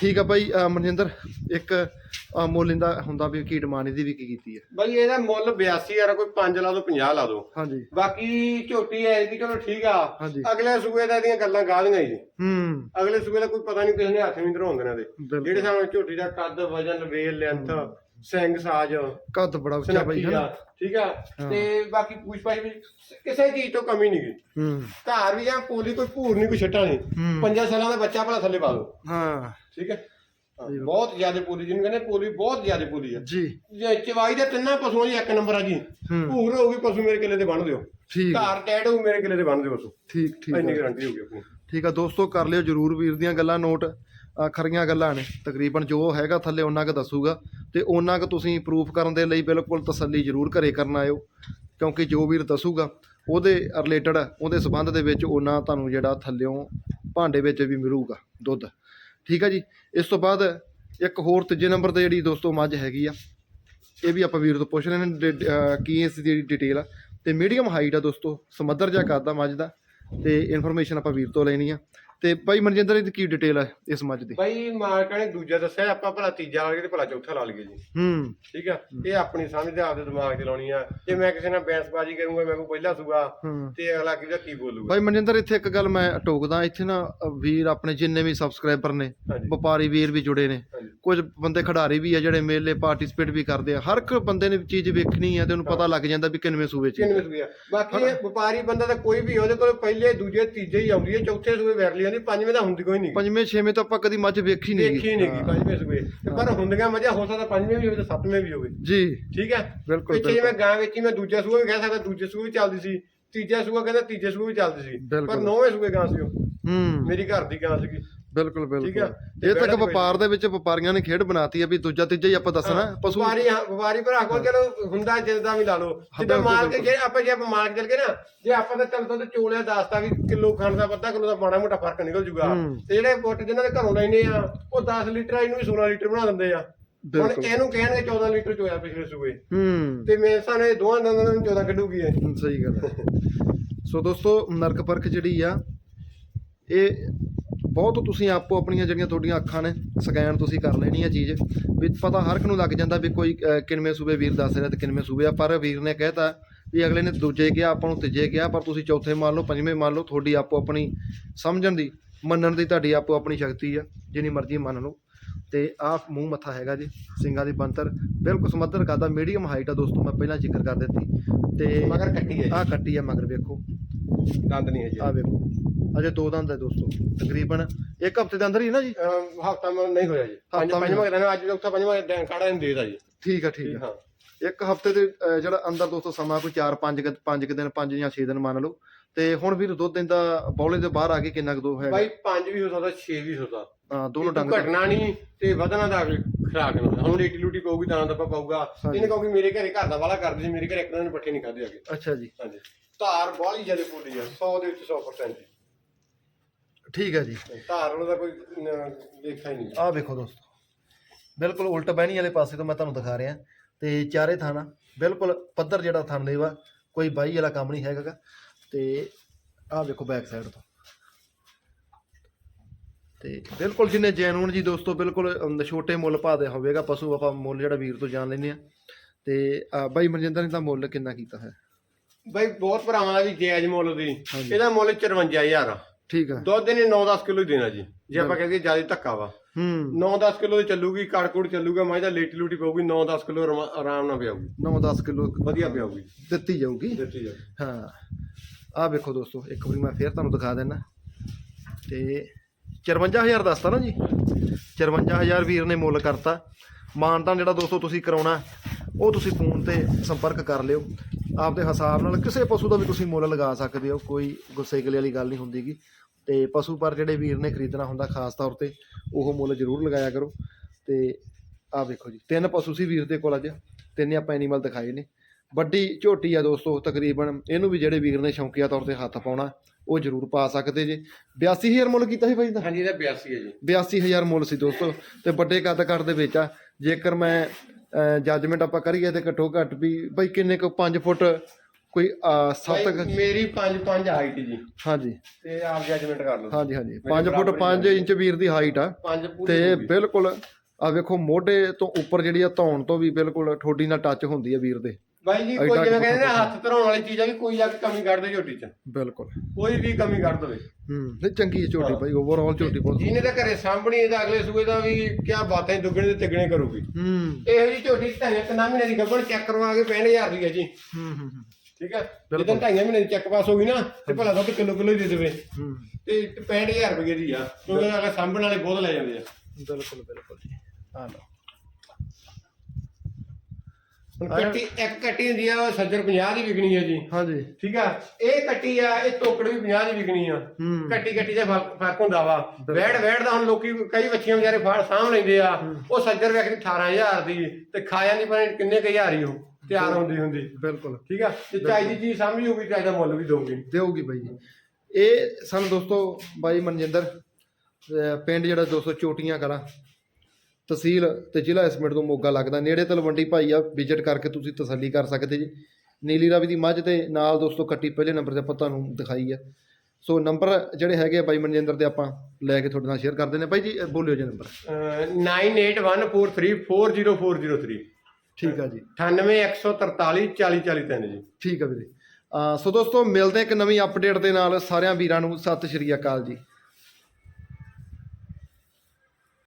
ਠੀਕ ਆ ਅਹ ਮਨਜਿੰਦਰ ਇੱਕ ਅਹ ਮੁੱਲ ਇਹਦਾ ਹੁੰਦਾ ਵੀ ਕੀ ਡਿਮਾਂਡ ਇਹਦੀ ਵੀ ਕੀ ਕੀਤੀ ਹੈ? ਬਾਈ ਇਹਦਾ ਮੁੱਲ 82000 ਕੋਈ 5 ਲਾ ਦੋ 50 ਲਾ ਦੋ। ਹਾਂਜੀ। ਬਾਕੀ ਝੋਟੀ ਹੈ ਇਹਦੀ ਚਲੋ ਠੀਕ ਆ। ਹਾਂਜੀ। ਅਗਲੇ ਸੂਏ ਦਾ ਇਹਦੀਆਂ ਗੱਲਾਂ ਗਾਲੀਆਂ ਜੀ। ਹੂੰ। ਅਗਲੇ ਸੂਏ ਦਾ ਕੋਈ ਪਤਾ ਨਹੀਂ ਕਿਸੇ ਨੇ ਹੱਥ ਨਹੀਂ ਧਰਾਉਂਦੇ ਨੇ ਦੇ। ਬਿਲਕੁਲ। ਜਿਹੜੇ ਸਾਹਮਣੇ ਝੋਟੀ ਦਾ ਕੱਦ ਵਜਨ ਵੇਲ ਲੈਂਥ ਸਿੰਘ ਸਾਜ ਕੱਦ ਬੜਾ ਉੱਚਾ ਬਾਈ ਸਨੱਖੀ ਹੈ ਠੀਕ ਆ? ਤੇ ਬਾਕੀ ਪੁੱਛ ਪਾਛ ਵੀ ਕਿਸੇ ਚੀਜ਼ ਤੋਂ ਕਮੀ ਨਹੀਂ ਗਈ ਹੂੰ। ਧਾਰ ਵੀ ਜਾਂ ਪੋਲੀ ਕੋਈ ਭੂਰ ਨਹੀਂ ਕੋਈ ਛੱਟਾ ਨਹੀਂ। ਹੂੰ। ਪੰਜਾਂ ਸਾਲਾਂ ਦਾ ਬੱਚਾ ਭਲਾ ਥੱਲੇ ਪਾ ਲਓ ਹਾਂ। ਠੀਕ ਹੈ? ਹਾਂ, ਬਹੁਤ ਜ਼ਿਆਦਾ ਪੋਲੀ ਜਿਹਨੂੰ ਕਹਿੰਦੇ ਪੋਲੀ ਬਹੁਤ ਜ਼ਿਆਦਾ ਪੋਲੀ ਆ। ਜੀ। ਜੇ ਚਵਾਈ ਦੇ ਤਿੰਨਾਂ ਪਸ਼ੂਆਂ ਦੀ ਇੱਕ ਨੰਬਰ ਆ ਜੀ। ਹੂੰ। ਭੂਰ ਹੋਊਗੀ ਪਸ਼ੂ ਮੇਰੇ ਕਿੱਲੇ ਤੇ ਬੰਨ ਦਿਓ। ਠੀਕ ਧਾਰ ਟੈਟ ਹੋਊ ਮੇਰੇ ਕਿੱਲੇ ਤੇ ਬੰਨ ਦਿਓ ਪਸ਼ੂ। ਠੀਕ ਠੀਕ ਇੰਨੀ ਆ। ਗਾਰੰਟੀ ਹੋਊਗੀ ਆਪਣੀ। ਠੀਕ ਆ ਦੋਸਤੋ ਕਰ ਲਿਓ ਜਰੂਰ ਵੀਰ ਦੀਆਂ ਗੱਲਾਂ ਨੋਟ ਆ ਖਰੀਆਂ ਗੱਲਾਂ ਨੇ। ਤਕਰੀਬਨ ਜੋ ਹੈਗਾ ਥੱਲੇ ਉਹਨਾਂ ਕੁ ਦੱਸੂਗਾ। ਤੇ ਉਹਨਾਂ ਕੁ ਤੁਸੀਂ ਪ੍ਰੂਫ ਕਰਨ ਦੇ ਲਈ ਬਿਲਕੁਲ ਤਸੱਲੀ ਜਰੂਰ ਘਰੇ ਕਰਨ ਆਇਓ। ਕਿਉਂਕਿ ਜੋ ਵੀਰ ਦੱਸੂਗਾ ਉਹਦੇ ਰਿਲੇਟਡ ਉਹਦੇ ਸਬੰਧ ਦੇ ਵਿੱਚ ਉਹਨਾਂ ਤੁਹਾਨੂੰ ਜਿਹੜਾ ਥੱਲਿਓਂ ਭਾਂਡੇ ਵਿੱਚ ਵੀ ਮਿਲੂਗਾ ਦੁੱਧ। ਠੀਕ ਆ ਜੀ? ਇਸ ਤੋਂ ਬਾਅਦ ਇੱਕ ਹੋਰ ਤੀਜੇ ਨੰਬਰ ਤੇ ਜਿਹੜੀ ਦੋਸਤੋ ਮੱਝ ਹੈਗੀ ਆ, ਇਹ ਵੀ ਆਪਾਂ ਵੀਰ ਤੋਂ ਪੁੱਛ ਰਹੇ ਨੇ ਡ- ਕੀ ਇਸ ਦੀ ਜਿਹੜੀ ਡਿਟੇਲ ਆ। ਤੇ ਮੀਡੀਅਮ ਹਾਈਟ ਆ ਦੋਸਤੋ ਸਮੱਦਰ ਜਿਹਾ ਕਰਦਾ ਮੱਝ ਦਾ, ਤੇ ਇਨਫੋਰਮੇਸ਼ਨ ਆਪਾਂ ਵੀਰ ਤੋਂ ਲੈਣੀ ਆ। ਤੇ ਭਾਈ ਮਨਜਿੰਦਰ ਇਹਦੀ ਕੀ ਡਿਟੇਲ ਆ ਇਸ ਮੱਝ ਦੀ? ਬਾਈ ਮਾਲਕਾਂ ਨੇ ਦੂਜਾ ਦੱਸਿਆ ਆਪਾਂ ਭਲਾ ਤੀਜਾ ਲਾ ਲਈਏ ਤੇ ਭਲਾ ਚੌਥਾ ਲਾ ਲਈਏ ਜੀ। ਹੂੰ। ਠੀਕ ਆ? ਇਹ ਆਪਣੀ ਸਮਝ ਦੇ ਆਪਦੇ ਦਿਮਾਗ 'ਚ ਲਾਉਣੀ ਆ। ਜੇ ਮੈਂ ਕਿਸੇ ਨਾਲ ਬੈਂਸਬਾਜ਼ੀ ਕਰੂੰਗਾ ਮੈਂ ਕੋ ਪਹਿਲਾ ਸੂਗਾ ਹੂੰ। ਤੇ ਅਗਲਾ ਕਿਹਦਾ ਕੀ ਬੋਲੂਗਾ? ਭਾਈ ਮਨਜਿੰਦਰ ਇੱਥੇ ਇੱਕ ਗੱਲ ਮੈਂ ਟੋਕਦਾ ਇੱਥੇ ਨਾ ਅ, ਵੀਰ ਆਪਣੇ ਜਿੰਨੇ ਵੀ ਸਬਸਕ੍ਰਾਈਬਰ ਨੇ ਹਾਂਜੀ। ਵਪਾਰੀ ਵੀਰ ਵੀ ਜੁੜੇ ਨੇ। ਹਾਂਜੀ। ਕੁਝ ਬੰਦੇ ਖਿਡਾਰੀ ਵੀ ਆ ਜਿਹੜੇ ਮੇਲੇ ਪਾਰਟਿਸਿਪੇਟ ਵੀ ਕਰਦੇ ਆ। ਹਰ ਇੱਕ ਬੰਦੇ ਨੇ ਚੀਜ਼ ਵੇਖਣੀ ਆ ਤੇ ਉਹਨੂੰ ਪਤਾ ਲੱਗ ਜਾਂਦਾ ਵੀ ਕਿੰਨਵੇਂ ਸੂਬੇ ਚ ਕਿੰਨੇ ਸੂਏ ਆ। ਬਾਕੀ ਇਹ ਵਪਾਰੀ ਬੰਦਾ ਤਾਂ ਕੋਈ ਵੀ ਉਹਦੇ ਕੋਲ ਪਹਿਲੇ ਦੂਜੇ ਤੀਜੇ ਹੀ ਆਉਂਦੀ ਹੈ ਚੌਥੇ ਸੂਏ ਵੈਰਲੀ ਆਉਂਦੀ ਪੰਜਵੇਂ ਤਾਂ ਹੁੰਦੀ ਕੋਈ ਨਹੀਂ ਪੰਜਵੇਂ ਛੇਵੇਂ ਤਾਂ ਆਪਾਂ ਕਦੀ ਮੱਝ ਵੇਖੀ ਨਹੀਂ ਦੇਖੀ ਨਹੀਂ ਗਈ ਪੰਜਵੇਂ ਸੂਏ ਤੇ ਪਰ ਹੁੰਦੀਆਂ ਮਜਾ ਹੋ ਸਕਦਾ ਪੰਜਵੇਂ ਵੀ ਹੋਵੇ ਤੇ ਸੱਤਵੇਂ ਵੀ ਹੋਵੇ। ਜੀ। ਠੀਕ ਹੈ? ਬਿਲਕੁਲ, ਪਿੱਛੇ ਮੈਂ ਗਾਂ ਵੇਚੀ ਮੈਂ ਦੂਜਾ ਸੂਆ ਵੀ ਕਹਿ ਸਕਦਾ ਦੂਜੇ ਸੂਏ ਵੀ ਚੱਲਦੀ ਸੀ। ਤੀਜਾ ਸੂਆ ਕਹਿੰਦਾ ਤੀਜੇ ਸੂਏ ਵੀ ਚੱਲਦੀ ਸੀ। ਪਰ। ਨੌਵੇਂ ਸੂਏ ਗਾਂ ਸੀ ਉਹ। ਹੂੰ। ਮੇਰੀ ਘਰ ਦੀ ਗਾਂ ਸੀਗੀ। ਬਿਲਕੁਲ ਠੀਕ ਆ। ਬਿਲਕੁਲ। ਤੇ ਇਹ ਕੇ ਵਪਾਰ ਦੇ ਵਿੱਚ ਵਪਾਰੀਆਂ ਨੇ ਖੇਡ ਬਣਾਤੀ ਆ ਵੀ ਦੂਜਾ ਤੀਜਾ ਹੀ ਆਪਾਂ ਦੱਸਣਾ ਪਸ਼ੂ ਵਪਾਰੀ ਵਪਾਰੀ ਭਰਾ ਕੋਲ ਚਲੋ ਹੁੰਦਾ ਜਿੱਦਾਂ ਵੀ ਲਾ ਲਓ। ਜਿੱਦਾਂ ਬਿਲਕੁਲ, ਮਾਲ ਕੇ ਜੇ ਆਪਾਂ ਜੇ ਆਪਾਂ ਮਾਲ ਕੇ ਚਲ ਗਏ ਨਾ ਜੇ ਆਪਾਂ ਤਾਂ ਚੱਲ ਦੁੱਧ ਚੋਲਿਆ ਦੱਸਦਾ ਵੀ ਕਿਲੋ ਖਾਣ ਦਾ ਅੱਧਾ ਕਿਲੋ ਦਾ ਮਾੜਾ ਮੋਟਾ ਫ਼ਰਕ ਨਿਕਲ ਜੂਗਾ। ਤੇ ਜਿਹੜੇ ਪੁੱਟ ਜਿਨ੍ਹਾਂ ਦੇ ਘਰੋਂ ਲੈਨੇ ਆ ਉਹ 10 ਲੀਟਰ ਇਹਨੂੰ ਵੀ 16 ਲੀਟਰ ਬਣਾ ਦਿੰਦੇ ਆ। ਹੁਣ ਬਿਲਕੁਲ। ਇਹਨੂੰ ਕਹਿਣਗੇ 14 ਲੀਟਰ ਚੋਇਆ ਪਿਛਲੇ ਸੂਏ। ਹੂੰ। ਤੇ ਮੇਰੇ ਸਾਹਮਣੇ ਦੋਹਾਂ ਦੰਦਾਂ ਨੂੰ 14 ਕੱਢੂਗੀ ਸਹੀ ਗੱਲ ਸੋ ਦੋਸਤੋ ਨਰਕ ਪਰਖ ਜਿਹੜੀ ਆ ਇਹ ਬਹੁਤ ਤੁਸੀਂ ਆਪੋ ਆਪਣੀਆਂ ਜਿਹੜੀਆਂ ਤੁਹਾਡੀਆਂ ਅੱਖਾਂ ਨੇ ਸਕੈਨ ਤੁਸੀਂ ਕਰ ਲੈਣੀ ਆ ਚੀਜ਼ ਵੀ ਪਤਾ ਹਰ ਇੱਕ ਨੂੰ ਲੱਗ ਜਾਂਦਾ ਵੀ ਕੋਈ ਕਿੰਨਵੇਂ ਸੂਬੇ ਵੀਰ ਦੱਸ ਰਿਹਾ ਤੇ ਕਿੰਨਵੇਂ ਸੂਬੇ ਆ ਪਰ ਵੀਰ ਨੇ ਕਹਿਤਾ ਵੀ ਅਗਲੇ ਨੇ ਦੂਜੇ ਕਿਹਾ ਆਪਾਂ ਨੂੰ ਤੀਜੇ ਕਿਹਾ ਪਰ ਤੁਸੀਂ ਚੌਥੇ ਮੰਨ ਲਓ ਪੰਜਵੇਂ ਮੰਨ ਲਓ ਤੁਹਾਡੀ ਆਪੋ ਆਪਣੀ ਸਮਝਣ ਦੀ ਮੰਨਣ ਦੀ ਤੁਹਾਡੀ ਆਪੋ ਆਪਣੀ ਸ਼ਕਤੀ ਆ ਜਿੰਨੀ ਮਰਜ਼ੀ ਮੰਨ ਲਓ। ਤੇ ਆਹ ਮੂੰਹ ਮੱਥਾ ਹੈਗਾ ਜੀ ਸਿੰਘਾਂ ਦੀ ਬੰਤਰ ਬਿਲਕੁਲ ਸਮੱਧਰ ਕਰਦਾ ਮੀਡੀਅਮ ਹਾਈਟ ਆ ਦੋਸਤੋ ਮੈਂ ਪਹਿਲਾਂ ਜ਼ਿਕਰ ਕਰ ਦਿੱਤੀ। ਤੇ ਮਗਰ ਕੱਟੀ ਹੈ ਆਹ ਕੱਟੀ ਆ ਮਗਰ ਵੇਖੋ। ਦੰਦ ਨਹੀਂ ਹੈ ਜੀ। ਆਹ ਵੇਖੋ। ਅਜੇ ਦੋ ਦੰਦ ਹੈ ਦੋਸਤੋ ਤਕਰੀਬਨ ਇੱਕ ਹਫ਼ਤੇ ਦੇ ਅੰਦਰ ਹੀ ਨਾ ਜੀ? ਹਫਤਾ ਨਹੀਂ ਹੋਇਆ ਜੀ। ਪੰਜ ਹਫ਼ਤਾ ਪੰਜਵਾਂ ਦਿਨ ਅੱਜ ਚੌਥਾ ਪੰਜਵਾਂ ਦਿਨ ਕਾੜਾ ਨਹੀਂ ਦੇਦਾ ਜੀ। ਠੀਕ ਆ ਠੀਕ ਆ ਹਾਂ। ਇੱਕ ਹਫ਼ਤੇ ਦੇ ਅਹ, ਜਿਹੜਾ ਅੰਦਰ ਦੋਸਤੋ ਸਮਾਂ ਕੋਈ 4 5 5 ਦਿਨ 5 ਜਾਂ 6 ਦਿਨ ਮੰਨ ਲਓ। ਤੇ ਹੁਣ ਵੀਰ ਦੁੱਧ ਦਿੰਦਾ ਬੌਲੇ ਦੇ ਬਾਹਰ ਆ ਕੇ ਕਿੰਨਾ ਕੁ ਦੋ ਹੈ ਬਾਈ 5 ਵੀ ਹੋ ਸਕਦਾ 6 ਵੀ ਹੋ ਸਕਦਾ। ਹਾਂ ਦੋਨੋਂ ਡੰਗ ਤੋਂ ਘਟਣਾ ਨਹੀਂ ਤੇ ਵਧਣਾ ਦਾ ਖਰਾਕ ਨਾ। ਹੁਣ ਲੇਟੀ ਲੂਟੀ ਪਊਗੀ ਤਾਂ ਤਾਂ ਪਾਊਗਾ। ਹਾਂਜੀ। ਇਹਨੇ ਕਿਉਂਕਿ ਮੇਰੇ ਘਰੇ ਘਰ ਦਾ ਵਾਲਾ ਕਰਦੇ ਸੀ ਮੇਰੇ ਘਰੇ ਇੱਕ ਦਿਨ ਪੱਠੇ ਨਹੀਂ ਖਾਦੇ ਹੈਗੇ। ਅੱਛਾ ਜੀ। ਹਾਂਜੀ। ਧਾਰ ਬਾਹਲੀ ਜ਼ਿਆਦਾ ਬੋਲੀ ਆ 100 ਦੇ ਵਿੱਚ 100% ਜੀ। ਠੀਕ ਹੈ ਜੀ। ਧਾਰ ਦਾ ਕੋਈ ਲੇਖਾ ਹੀ ਨਹੀਂ। ਆਹ ਵੇਖੋ ਦੋਸਤੋ। ਬਿਲਕੁਲ ਉਲਟ ਬਹਿਣੀ ਵਾਲੇ ਪਾਸੇ ਤੋਂ ਮੈਂ ਤੁਹਾਨੂੰ ਦਿਖਾ ਰਿਹਾ। ਤੇ ਚਾਰੇ ਥਾਣਾ ਬਿਲਕੁਲ ਪੱਧਰ ਜਿਹੜਾ ਥਣ ਲੇਵਾ ਕੋਈ ਬਾਈ ਵਾਲਾ ਕੰਮ ਨਹੀਂ ਹੈਗਾ। ਤੇ ਆਹ ਵੇਖੋ ਬੈਕ ਸਾਈਡ ਤੋਂ। ਤੇ ਬਿਲਕੁਲ ਜਿੰਨੇ ਜੈਨੂਨ ਜੀ ਦੋਸਤੋ ਬਿਲਕੁਲ ਛੋਟੇ ਮੁੱਲ ਭਾਅ ਦੇ ਹੋਵੇਗਾ ਪਸ਼ੂ ਆਪਾਂ ਮੁੱਲ ਜਿਹੜਾ ਵੀਰ ਤੋਂ ਜਾਣ ਲੈਂਦੇ ਆ ਤੇ ਆਹ ਬਾਈ ਮਨਜਿੰਦਰ ਨੇ ਤਾਂ ਮੁੱਲ ਕਿੰਨਾ ਕੀਤਾ ਹੈ? ਬਾਈ ਬਹੁਤ ਭਰਾਵਾਂ ਦਾ ਵੀ ਜਾਇਜ਼ ਮੁੱਲ ਦੀ। ਇਹਦਾ ਮੁੱਲ 54000 ਆ। ਠੀਕ ਆ ਦੁੱਧ ਇਹਨੇ 9-10 ਕਿਲੋ ਹੀ ਦੇਣਾ ਜੀ। ਜੇ ਆਪਾਂ ਕਹਿੰਦੇ ਜ਼ਿਆਦਾ ਧੱਕਾ ਵਾ। ਹੂੰ। 9-10 ਕਿਲੋ ਦੀ ਚੱਲੂਗੀ ਕੜਕੁੜ ਚੱਲੂਗਾ ਮਾਈ ਦਾ ਲੇਟੀ ਲੂਟੀ ਪਊਗੀ 9-10 ਕਿਲੋ ਆਰਾਮ ਨਾਲ ਪਿਆਊਗੀ। 9-10 ਕਿਲੋ ਵਧੀਆ ਪਿਆਊਗੀ। ਦਿੱਤੀ ਜਾਊਗੀ। ਦਿੱਤੀ ਜਾ ਹਾਂ। ਆਹ ਵੇਖੋ ਦੋਸਤੋ ਇੱਕ ਵਾਰੀ ਮੈਂ ਫੇਰ ਤੁਹਾਨੂੰ ਦਿਖਾ ਦਿੰਦਾ ਤੇ 54000 ਦੱਸਤਾ ਨਾ ਜੀ। 54000 ਵੀਰ ਨੇ ਮੁੱਲ ਕਰਤਾ। ਮਾਨਤਾਨ ਜਿਹੜਾ ਦੋਸਤੋ ਤੁਸੀਂ ਕਰਾਉਣਾ ਉਹ ਤੁਸੀਂ ਫੋਨ ਤੇ ਸੰਪਰਕ ਕਰ ਲਿਓ। ਆਪਦੇ ਹਿਸਾਬ ਨਾਲ ਕਿਸੇ ਪਸ਼ੂ ਦਾ ਵੀ ਤੁਸੀਂ ਮੁੱਲ ਲਗਾ ਸਕਦੇ ਹੋ ਕੋਈ ਗੁੱਸੇ ਗਿਲੇ ਵਾਲੀ ਗੱਲ ਨਹੀਂ ਹੁੰਦੀਗੀ। ਤੇ ਪਸ਼ੂ ਪਰ ਜਿਹੜੇ ਵੀਰ ਨੇ ਖਰੀਦਣਾ ਹੁੰਦਾ ਖਾਸ ਤੌਰ ਤੇ ਉਹ ਮੁੱਲ ਜ਼ਰੂਰ ਲਗਾਇਆ ਕਰੋ। ਤੇ ਆਹ ਵੇਖੋ ਜੀ ਤਿੰਨ ਪਸ਼ੂ ਸੀ ਵੀਰ ਦੇ ਕੋਲ ਅੱਜ ਤਿੰਨੇ ਆਪਾਂ ਐਨੀਮਲ ਦਿਖਾਏ ਨੇ। ਵੱਡੀ ਝੋਟੀ ਆ ਦੋਸਤੋ ਤਕਰੀਬਨ ਇਹਨੂੰ ਵੀ ਜਿਹੜੇ ਵੀਰ ਨੇ ਸ਼ੌਂਕੀਆ ਤੌਰ ਤੇ ਹੱਥ ਪਾਉਣਾ ਉਹ ਜ਼ਰੂਰ ਪਾ ਸਕਦੇ ਜੇ। 82000 ਮੁੱਲ ਕੀਤਾ ਸੀ ਬਾਈ ਦਾ ਹਾਂਜੀ ਇਹਦਾ 82 ਹੈ ਜੀ। 82000 ਮੁੱਲ ਸੀ ਦੋਸਤੋ ਤੇ ਵੱਡੇ ਕੱਦ ਕੱਦ ਦੇ ਵਿੱਚ ਆ। ਜੇਕਰ ਮੈਂ ਜੱਜਮੈਂਟ ਆਪਾਂ ਕਰੀਏ ਤੇ ਘੱਟੋ ਘੱਟ ਵੀ ਬਾਈ ਕਿੰਨੇ ਕੁ 5 ਫੁੱਟ ਕੋਈ 7 ਬਾਈ, ਮੇਰੀ 5-5 ਹਾਈਟ ਜੀ। ਹਾਂਜੀ। ਤੇ ਆਪ ਜੱਜਮੈਂਟ ਕਰ ਲਓ। ਹਾਂਜੀ ਹਾਂਜੀ। ਮੇਰੇ 5 ਫੁੱਟ ਬਰਾਬਰ 5 ਇੰਚ ਵੀਰ ਦੀ ਹਾਈਟ ਆ। 5 ਤੇ। ਬਿਲਕੁਲ ਆ ਵੇਖੋ ਮੋਢੇ ਤੋਂ ਉੱਪਰ ਜਿਹੜੀ ਆ ਧੌਣ ਤੋਂ ਵੀ ਬਿਲਕੁਲ ਠੋਡੀ ਨਾਲ ਟੱਚ ਹੁੰਦੀ ਆ ਵੀਰ ਦੇ। ਬਾਈ ਜੀ ਐਡਾ ਕੋਈ ਜਿਵੇਂ ਕਹਿੰਦੇ ਨਾ ਹੱਥ ਧਰਾਉਣ ਵਾਲੀ ਚੀਜ਼ ਆ ਵੀ ਕੋਈ ਕੇ ਕਮੀ ਕੱਢ ਦੇ ਝੋਟੀ 'ਚ। ਬਿਲਕੁਲ। ਕੋਈ ਵੀ ਕਮੀ ਕੱਢ ਦੇਵੇ। ਹੂੰ ਨਹੀਂ ਚੰਗੀ ਹੈ ਝੋਟੀ ਬਾਈ ਓਵਰਆਲ ਝੋਟੀ ਬਹੁਤ ਜਿਹਨੇ ਤਾਂ ਘਰੇ ਸਾਂਭਣੀ ਇਹਦਾ ਅਗਲੇ ਸੂਏ ਦਾ ਵੀ ਕਿਆ ਬਾਤਾਂ ਹੀ ਦੁੱਗਣੇ ਤੇ ਤਿੱਗਣੇ ਕਰੂਗੀ। ਹੂੰ। ਇਹੋ ਜੀ ਝੋਟੀ ਢਾਈਆਂ ਤਿੰਨਾਂ ਮਹੀਨੇ ਦੀ ਗੱਭਣ ਚੈੱਕ ਕਰਵਾ ਕੇ 65000 ਦੀ ਹੈ ਜੀ। ਹੂੰ ਹੂੰ ਹੂੰ, ਠੀਕ ਹੈ? ਜਦੋਂ ਢਾਈਆਂ ਮਹੀਨੇ ਦੀ ਚੈੱਕ ਪਾਸ ਹੋ ਗਈ ਨਾ ਤੇ ਭਲਾ ਦੁੱਧ ਕਿਲੋ ਕਿਲੋ ਹੀ ਦੇ ਦੇਵੇ। ਹੂੰ। ਤੇ 65000 ਰੁਪਏ ਦੀ ਆ ਕਿਉਂਕਿ ਅਗਲੇ ਸਾਂਭਣ ਵਾਲੇ ਬਹੁਤ ਲੈ ਜਾਂਦੇ ਆ। ਬਿਲਕੁਲ ਬਿਲਕੁਲ ਜੀ। ਆ ਲਓ। ਹੁਣ ਕੱਟੀ ਇੱਕ ਕੱਟੀ ਹੁੰਦੀ ਆ ਉਹ ਸੱਜਰ 50 ਦੀ ਵਿਕਣੀ ਹੈ ਜੀ। ਹਾਂਜੀ। ਠੀਕ ਆ? ਇਹ ਕੱਟੀ ਆ ਇਹ ਤੋਕੜ ਵੀ 50 ਦੀ ਵਿਕਣੀ ਆ। ਕੱਟੀ ਕੱਟੀ ਦਾ ਫ਼ਰਕ ਫ਼ਰਕ ਹੁੰਦਾ ਵਾ। ਵੈੜ ਵੈੜ ਦਾ ਹੁਣ ਲੋਕੀ ਕਈ ਬੱਚੀਆਂ ਵਿਚਾਰੇ ਫਾੜ ਸਾਂਭ ਲੈਂਦੇ ਆ। ਉਹ ਸੱਜਰ ਵੇਖਦੀ 18000 ਦੀ ਤੇ ਖਾਇਆ ਨਹੀਂ ਪਰ ਕਿੰਨੇ ਕੁ ਹਜ਼ਾਰ ਹੀ ਉਹ ਤਿਆਰ ਹੁੰਦੀ ਹੁੰਦੀ। ਬਿਲਕੁਲ। ਠੀਕ ਆ? ਤੇ ਚਾਈ ਦੀ ਚੀਜ਼ ਸਮਝ ਹੋਊਗੀ ਚਾਈ ਦਾ ਮੁੱਲ ਵੀ ਦਊਗੀ। ਦੇਊਗੀ ਬਾਈ ਜੀ। ਇਹ ਸਾਨੂੰ ਦੋਸਤੋ ਬਾਈ ਮਨਜਿੰਦਰ ਪਿੰਡ ਜਿਹੜਾ ਦੋਸਤੋ ਚੋਟੀਆਂ ਕਲਾ ਤਹਿਸੀਲ ਤੇ ਜ਼ਿਲ੍ਹਾ ਇਸ ਤੋਂ ਮੋਗਾ ਲੱਗਦਾ ਨੇੜੇ ਤਲਵੰਡੀ ਭਾਈ ਆ ਵਿਜ਼ਿਟ ਕਰਕੇ ਤੁਸੀਂ ਤਸੱਲੀ ਕਰ ਸਕਦੇ ਜੀ ਨੀਲੀ ਰਾਵੀ ਦੀ ਮੱਝ ਤੇ ਨਾਲ ਦੋਸਤੋ ਕੱਟੀ ਪਹਿਲੇ ਨੰਬਰ ਤੇ ਆਪਾਂ ਤੁਹਾਨੂੰ ਦਿਖਾਈ ਆ ਸੋ ਨੰਬਰ ਜਿਹੜੇ ਹੈਗੇ ਆ ਬਾਈ ਮਨਜਿੰਦਰ ਦੇ ਆਪਾਂ ਲੈ ਕੇ ਤੁਹਾਡੇ ਨਾਲ ਸ਼ੇਅਰ ਕਰਦੇ ਨੇ ਬਾਈ ਜੀ ਬੋਲਿਓ ਜੀ ਨੰਬਰ ਅਹ 9814340403 ਠੀਕ ਆ ਜੀ 98143 4043 ਜੀ ਠੀਕ ਆ ਵੀਰੇ ਸੋ ਦੋਸਤੋ ਮਿਲਦੇ ਇੱਕ ਨਵੀਂ ਅਪਡੇਟ ਦੇ ਨਾਲ ਸਾਰਿਆਂ ਵੀਰਾਂ ਨੂੰ ਸਤਿ ਸ਼੍ਰੀ ਅਕਾਲ ਜੀ